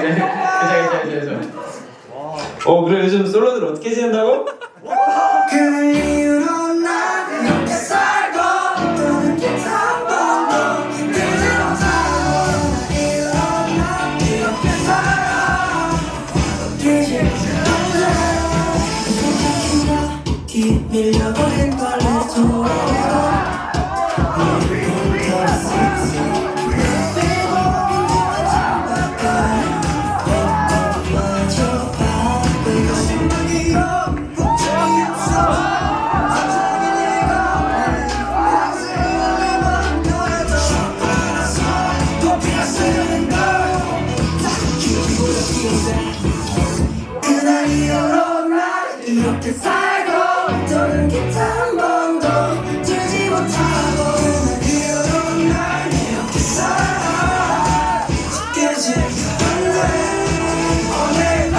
그자 그자 그자. 어 그래 요즘 솔로들 어떻게 지낸다고? 그그 밀려버린 걸레도 그날 이후로 난 이렇게 살고 또는 기타 한 번도 들지 못하고 그날 이후로 난 이렇게 살아. 깨지 않네 오늘만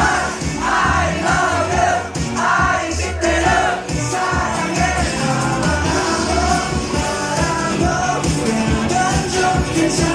I love you. I 사랑해. 말하고 말하고 그러면 좀 괜찮을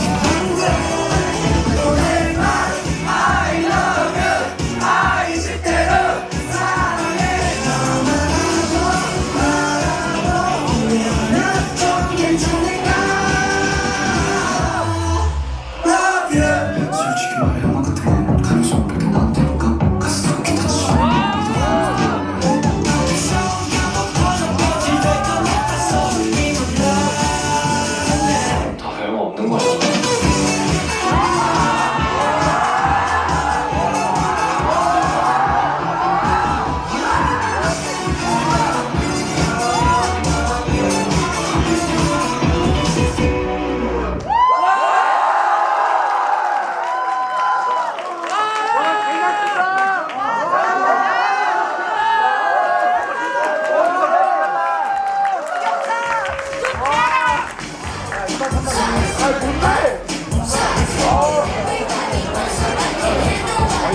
Yes.